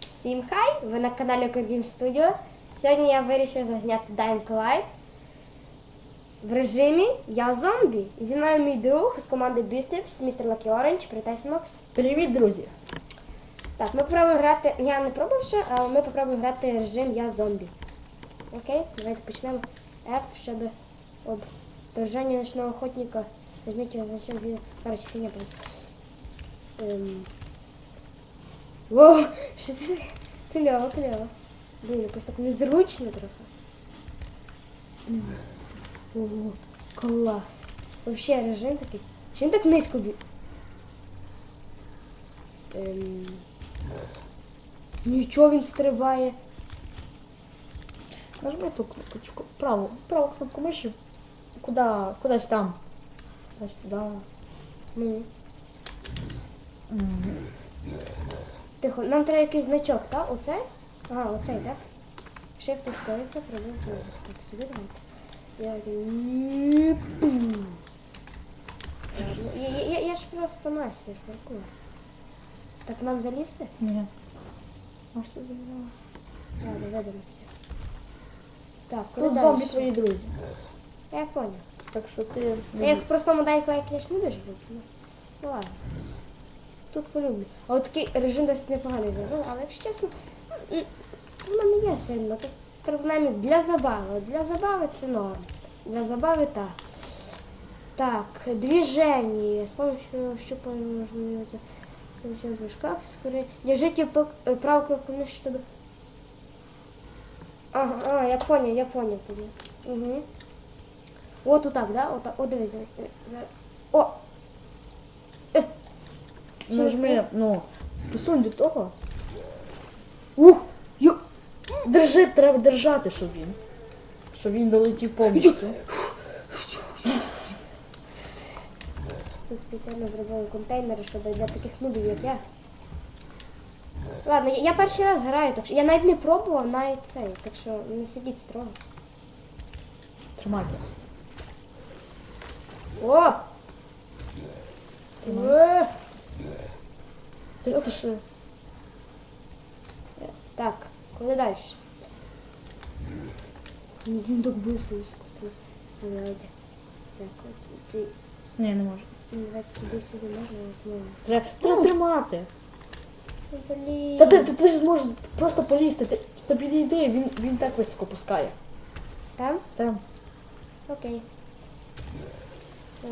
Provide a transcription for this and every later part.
Всім хай! Ви на каналі Кодім Studio. Сьогодні я вирішив зазняти Dying Light в режимі Я зомбі. Зі мною мій друг з команди Beastrips, містер Lucky Orange, привітайся, Макс. Привіт, друзі! Так, ми попробуємо грати. Я не пробував ще, але ми попробуємо грати режим Я зомбі. Окей, давайте почнемо. F, щоб об вторження ночного охотника. Візьміть його зачем. Короче, блин. Ем. Воу, що це? Кльово, кльово. Блін, якось так незручно трохи. Ого, клас. Вообще режим такий. Що він так низько бі... Ем... Нічого він стрибає. Нажми ту кнопочку. Праву, праву кнопку миші. Куди, кудись там. Кудись туди. Ну. Тихо, нам треба якийсь значок, так? Оцей? Ага, оцей, так? Shift ускориться, пробуємо. Так, сюди давайте. Я, я, я, я ж просто мастер, паркур. Так нам залізти? Ні. Може ти забрала? Ладно, видимося. Так, куди Тут далі? зомбі твої друзі. Я понял. Так що ти. Я як в простому Dying Light, конечно, не дуже люблю. Ну ладно Тут полюблю. А от такий режим досить непоганий зробив, але якщо чесно, м, воно не є сильно. Тут принаймні для забави. Для забави це норм. Для забави так. Так, движение. С помощью щупания можно двигаться. Зачем в шкаф скорее. Держите по- э, правую кнопку мыши, чтобы... Ага, а, я понял, я понял тобі. Угу. От отак, да? Отак. О, дивись, дивись. дивись. Зараз. О! Нажми, ну, посунь до того. Ух! Йо! Держи, треба держати, щоб він. Щоб він долетів повністю. Тут спеціально зробили контейнери, щоб для таких нубів, як я. Ладно, я, я перший раз граю, так що я навіть не пробував навіть цей, так що не сидіть строго. Тримайте. О! Е! Ти от що? Так, куди далі? Він так. Ну, давайте. Так, от ці. Ні, не можу. ну, Давайте сюди, сюди можна, ну. Треба, треба тримати. Ну, Блін. Та ти, ти, ти ж зможеш просто полізти. Ти, ти підійди, він, він так високо пускає. Там? Там. Окей.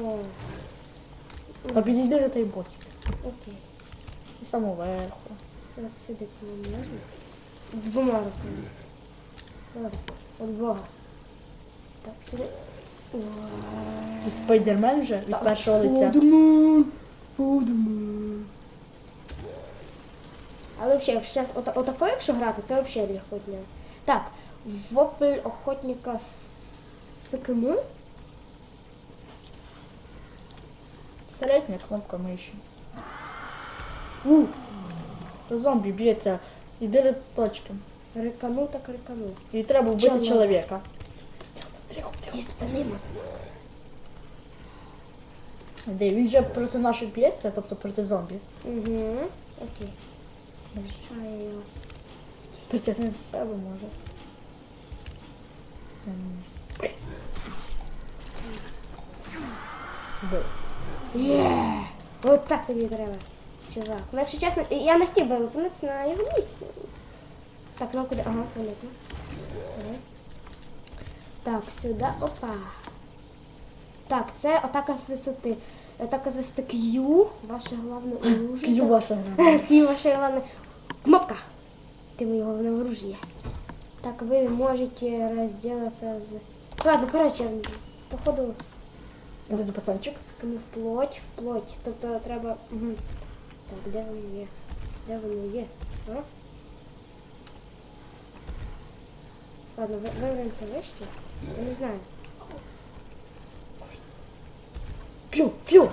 О, Та підійди до той бочки. окей. І самоверху. От сюди можна? Двома руками. От Бога. Так, сюди. І спайдермен вже від першого лиця. Спайдермен! Спайдермен! Але взагалі, якщо ота- отако, якщо грати, це взагалі легко дня. Так, вопль охотника з СКМ. Середня кнопка миші. У! Зомбі б'ється. Іди до точки. Риканув так риканув. І треба вбити Чоловік. чоловіка. Зі спини мазав. Де він вже проти наших б'ється, тобто проти зомбі. Угу. Окей. Мішаю його. Притягни до себе може. Ем. Вбив. Є! От так тобі треба, чувак. Ну, якщо чесно, я не хотів би опинитися на його місці. Так, ну куди? Ага, понятно. Так, сюди. Опа. Так, це атака з висоти. Атака з висоти Q, ваше головне оружие. К'ю ваша гра. Q, ваше головне. Кнопка. Ти моє головне оружие. Так, ви можете розділитися з... Ладно, коротше, походу... Пацанчик? Скину в плоть, в плоть. Тобто треба. Угу. Так, де воно є? Де воно є? А? Ладно, ви- виберемося вище. Я не знаю. П'ю, п'ю.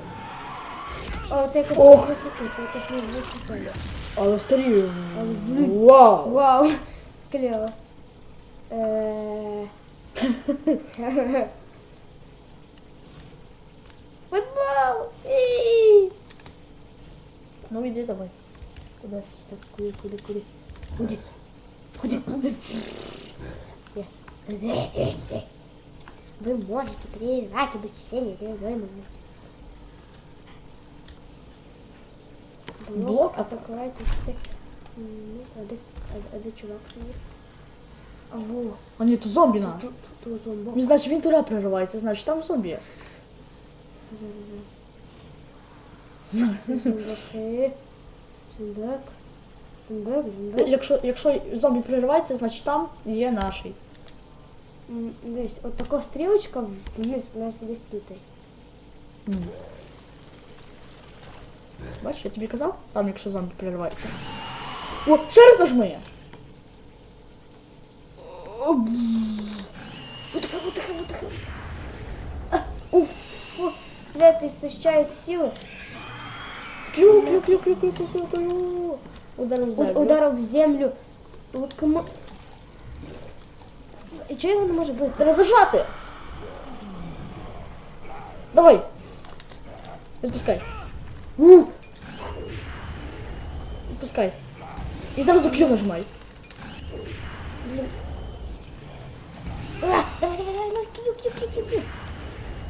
О, це якось не з висоти, це якось не з висоти. Але все рівно. Але, блін. Вау. Вау! Клево. Е, Футбол! Ій! Ну іди давай. Кудись. Так, куди, куди, куди? Куди? Куди? Куди? Ні. Ви можете переривати обучення, де ви можете. Блок? Блок атакується сюди. Ну, а де, а, а де чувак стоїть? А во, А ні, то зомбі наш. тут, тут зомбак. Він, значить, він туди проривається, значить там зомбі. є. Зомбаки. Зомбак. Зомбак, зомбак. Якщо, якщо зомбі проривається, значить там є наший. М, Десь, от така стрілочка вниз, у нас десь тут. М. Бачиш, я тобі казав, там якщо зомбі проривається. О, ще раз нажми. Утка, утка, утка. А, Уф, свет истощает силы. Клю, клю, клю, клю, клю, клю, клю, клю. Ударив Уд- землю. Ударов в землю. Локомо... І чого його не може бити? Треба зажати. Давай. Відпускай. У. Відпускай. І зараз у Q нажимай. А, давай, давай, давай, ну, кью, кью, кью, кью, кью.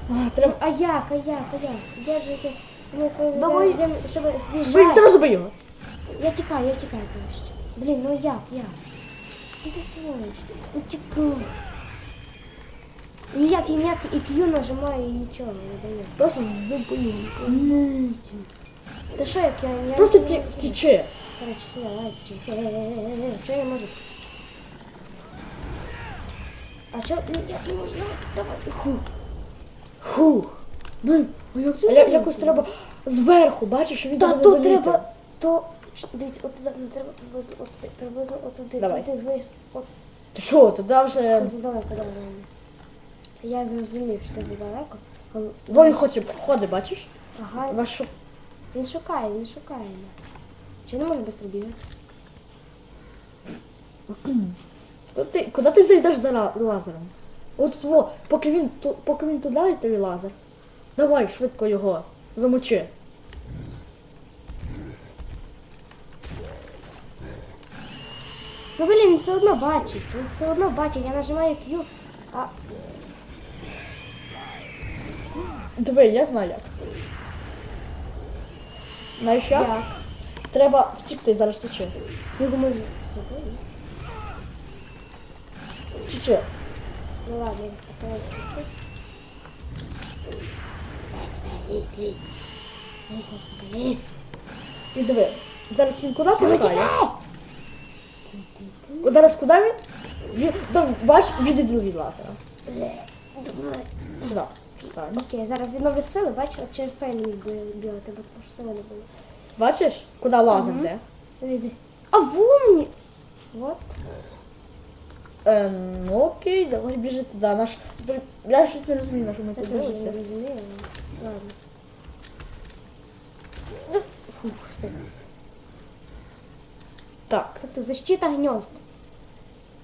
А, треба. А як, а як, а як? Держите. Ми свою Давай. землю, щоб Бий, збіжати. зараз бий його. Я тікаю, я тікаю, коротше. Блін, ну як, як? Ну ти сволоч, ну тікай. Ніяк, ніяк, і Q нажимаю і нічого не дає. Просто зупини. Та що як я не Просто ті- втічи. Короче, сюда, давайте, чё. Э-э-э-э, Чё я не могу? А чё? Ну, я не можу, давай, давай. Ху. Фух. Блин, а як це Я, зробити? якось треба зверху, бачиш, що він Та тебе не то замітив. треба, то... Ш- Дивіться, от туди, не треба приблизно, от туди, приблизно, от туди, Давай. туди, вниз, от Ти що, туди вже... це задалеко, да, реально. Я зрозумів, що це задалеко. але- Вон хоче, ходить, бачиш? Ага, Вас що? він шукає, він шукає нас. Чи не може швидко бігати? Куди ти, куди ти зайдеш за ла- лазером? От во, поки він, ту- поки він туди тобі лазер. Давай, швидко його, замочи. Ну, блін, він все одно бачить, він все одно бачить, я нажимаю Q, а Диви, я знаю як. Знаєш як? як? Треба втікти, зараз втічи. Його можна забити. Втічи. Ну ладно, я постараюсь тихо. Лезь, лезь. Лезь, насколько лезь. І диви. Зараз він куди пускає? Зараз куди він? Він, бач, відділ від лазера. Сюди. Встань. Окей, зараз відновлю сили, бачиш, от через той би бігати, бо тому що сили не було. Бачиш, куди лазер Мгм. йде? Дивись, дивись. А во мені! Вот. Е, ну окей, давай біжи туди. Наш... Я щось не розумію, на що ми Я тут теж не дивимося. розумію, але ладно. Фух, стих. Так. Тобто защита гнезд.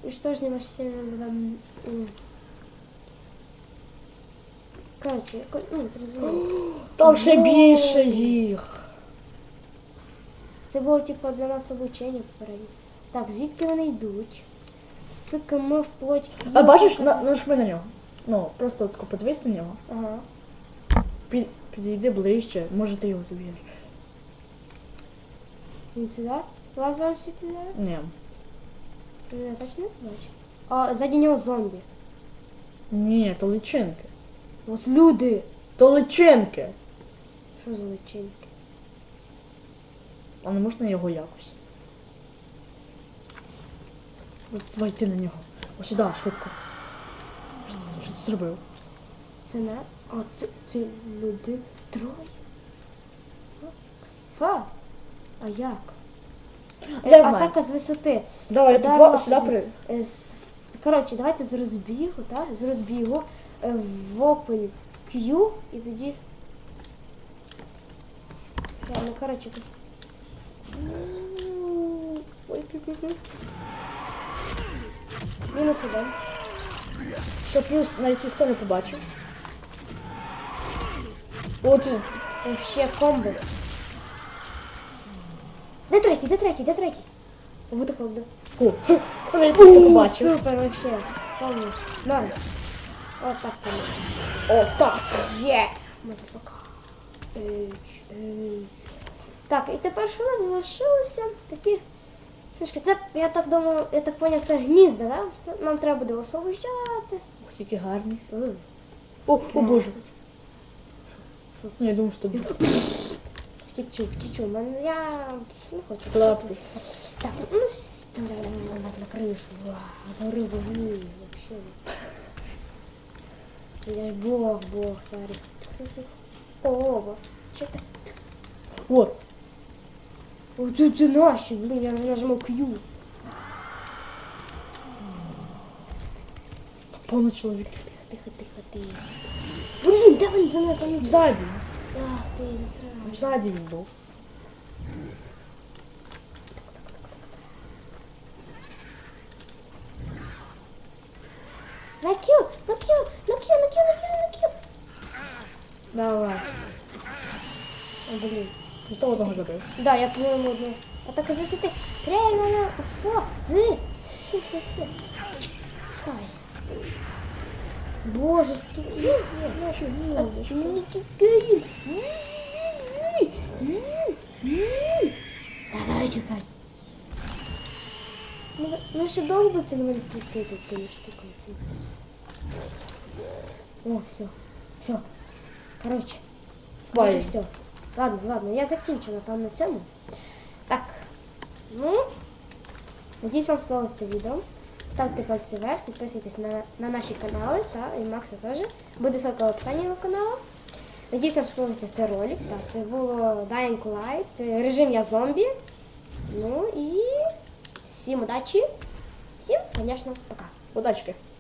І що ж не ваш Коротше, яко- ну, зрозуміло. Там ще Ой. більше їх. Це було типу для нас обучення попереднє. Так, звідки вони йдуть? З км вплоть. А бачиш, на, нажми на нього. Ну, просто тако подивись на нього. Ага. Під, підійди ближче, може ти його заб'єш. Він сюди? Світи зараз? Ні. Ти мене точно не бачиш? А ззаді нього зомбі. Ні, то личинки. От люди. То личинки. Що за личинки? А не можна його якось. От давай ти на нього. Ось сюди, швидко. Що, що ти зробив? Це не. А це, це люди троє. Фа. А як? Я Е, знаю. Атака з висоти. Давай, Ударила- два сюди при. Е, з- Коротше, давайте з розбігу, так? З розбігу е, в open Q і тоді. Я, ну коротше, якось. Ой. Мінус один. Що плюс навіть ніхто не побачив. От Е, Ще комбо. Де третій, де третій, де третій? Вот холодно. Фу. Я не. Супер вообще. Помню. Ноль. От так там. О, так. Є. Мазафака. Так, і тепер що у нас залишилося? Такі. Фішки, це, я так думаю, я так поняв, це гнізда, да? Це нам треба буде освобождати. Ух, які гарні. О, о боже Що? Ну, я думаю, що тобі Втічу, втічу. Мене я не хочу. слабкий. Так, ну с- там, да, на, на, на крышу. Вау, загоры вогни вообще. Я ж бог, бог, царь. Ова, что ты? О, Вот это наши, блин, я уже нажимал Q. повно чоловік. Тихо, тихо, тихо, тихо. Блин, да он за нас, он Ззаді. Ах ты, засрал. Ззаді він був. На Q, на Q, на Q, на Q, на Q, на Q. Давай. О, блин. Хто одного забив? Да, я по-моему одну. А так из высоты. Реально на... Фу, вы. Фу-фу-фу. Ай. Боже, скільки. Наші не тікають. Давай, чекай. Ну, ну ще довго будете на мене світити тими штуками світити. О, все. Все. Короче. Бай. Майже все. Ладно, ладно, я закінчу напевно на цьому. Так. Ну, надіюсь, вам сподобалось це відео. Ставте пальці вверх, підписуйтесь на, на наші канали та і Макса теж. Буде ссылка в описанні його каналу. Надіюсь, вам сподобався цей ролик. Так, це було Dying Light, е, режим я зомбі. Ну і всім удачі. Всім, звісно, пока. Удачки.